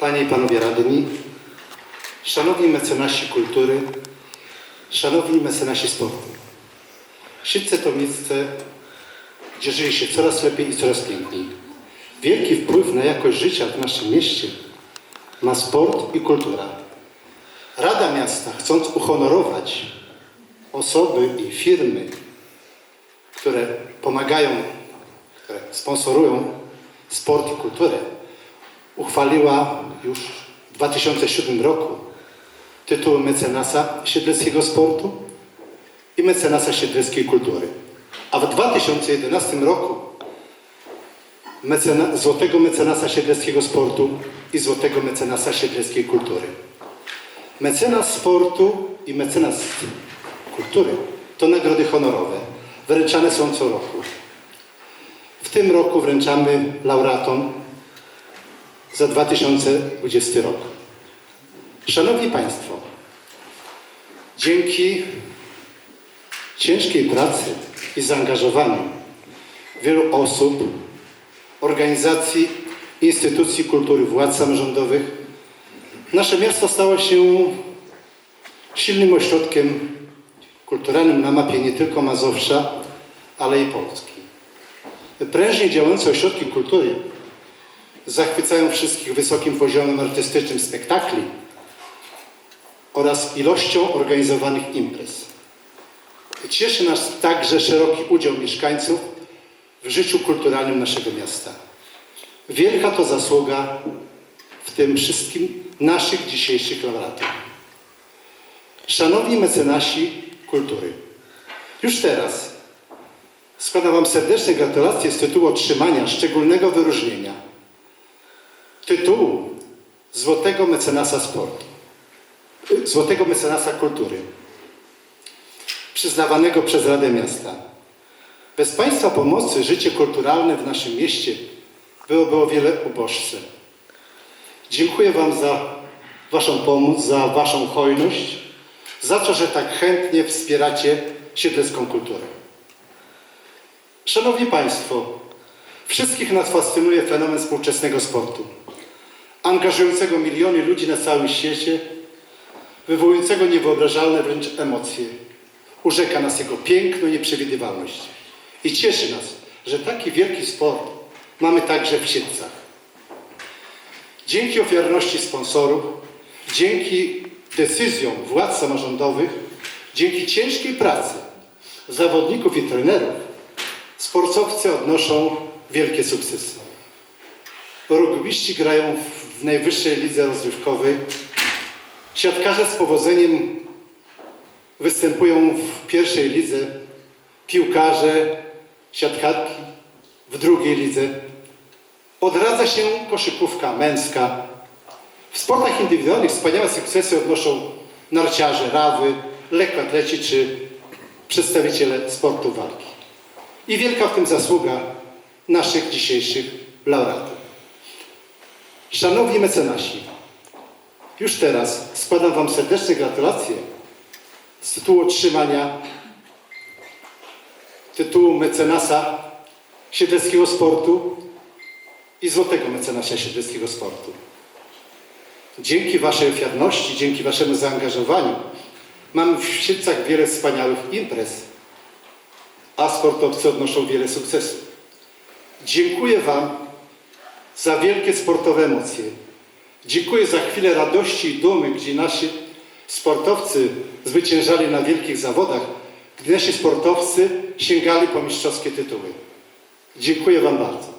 Panie i Panowie Radni, Szanowni Mecenasi Kultury, Szanowni Mecenasi Sportu. Siedlce to miejsce, gdzie żyje się coraz lepiej i coraz piękniej. Wielki wpływ na jakość życia w naszym mieście ma sport i kultura. Rada Miasta, chcąc uhonorować osoby i firmy, które pomagają, które sponsorują sport i kulturę, uchwaliła już w 2007 roku tytuł mecenasa siedleckiego sportu i mecenasa siedleckiej kultury. A w 2011 roku mecena, złotego mecenasa siedleckiego sportu i złotego mecenasa siedleckiej kultury. Mecenas sportu i mecenas kultury to nagrody honorowe. Wręczane są co roku. W tym roku wręczamy laureatom za 2020 rok. Szanowni Państwo, dzięki ciężkiej pracy i zaangażowaniu wielu osób, organizacji, instytucji kultury, władz samorządowych, nasze miasto stało się silnym ośrodkiem kulturalnym na mapie nie tylko Mazowsza, ale i Polski. Prężnie działające ośrodki kultury zachwycają wszystkich wysokim poziomem artystycznym spektakli oraz ilością organizowanych imprez. Cieszy nas także szeroki udział mieszkańców w życiu kulturalnym naszego miasta. Wielka to zasługa w tym wszystkim naszych dzisiejszych laureatów. Szanowni mecenasi kultury, już teraz składam Wam serdeczne gratulacje z tytułu otrzymania szczególnego wyróżnienia tytułu Złotego Mecenasa Sportu, Złotego Mecenasa Kultury, przyznawanego przez Radę Miasta. Bez Państwa pomocy życie kulturalne w naszym mieście byłoby o wiele uboższe. Dziękuję Wam za Waszą pomoc, za Waszą hojność, za to, że tak chętnie wspieracie siedlecką kulturę. Szanowni Państwo, wszystkich nas fascynuje fenomen współczesnego sportu, angażującego miliony ludzi na całym świecie, wywołującego niewyobrażalne wręcz emocje. Urzeka nas jego piękno i nieprzewidywalność. I cieszy nas, że taki wielki sport mamy także w Siedlcach. Dzięki ofiarności sponsorów, dzięki decyzjom władz samorządowych, dzięki ciężkiej pracy zawodników i trenerów, sportowcy odnoszą wielkie sukcesy. Rugbyści grają w najwyższej lidze rozrywkowej. Siatkarze z powodzeniem występują w pierwszej lidze. Piłkarze, siatkarki w drugiej lidze. Odradza się koszykówka męska. W sportach indywidualnych wspaniałe sukcesy odnoszą narciarze, rawy, lekkoatleci czy przedstawiciele sportu walki. I wielka w tym zasługa naszych dzisiejszych laureatów. Szanowni mecenasi, już teraz składam Wam serdeczne gratulacje z tytułu otrzymania tytułu mecenasa siedleckiego sportu i złotego mecenasa siedleckiego sportu. Dzięki Waszej ofiarności, dzięki Waszemu zaangażowaniu mamy w Siedlcach wiele wspaniałych imprez, a sportowcy odnoszą wiele sukcesów. Dziękuję Wam za wielkie sportowe emocje. Dziękuję za chwilę radości i dumy, gdzie nasi sportowcy zwyciężali na wielkich zawodach, gdy nasi sportowcy sięgali po mistrzowskie tytuły. Dziękuję Wam bardzo.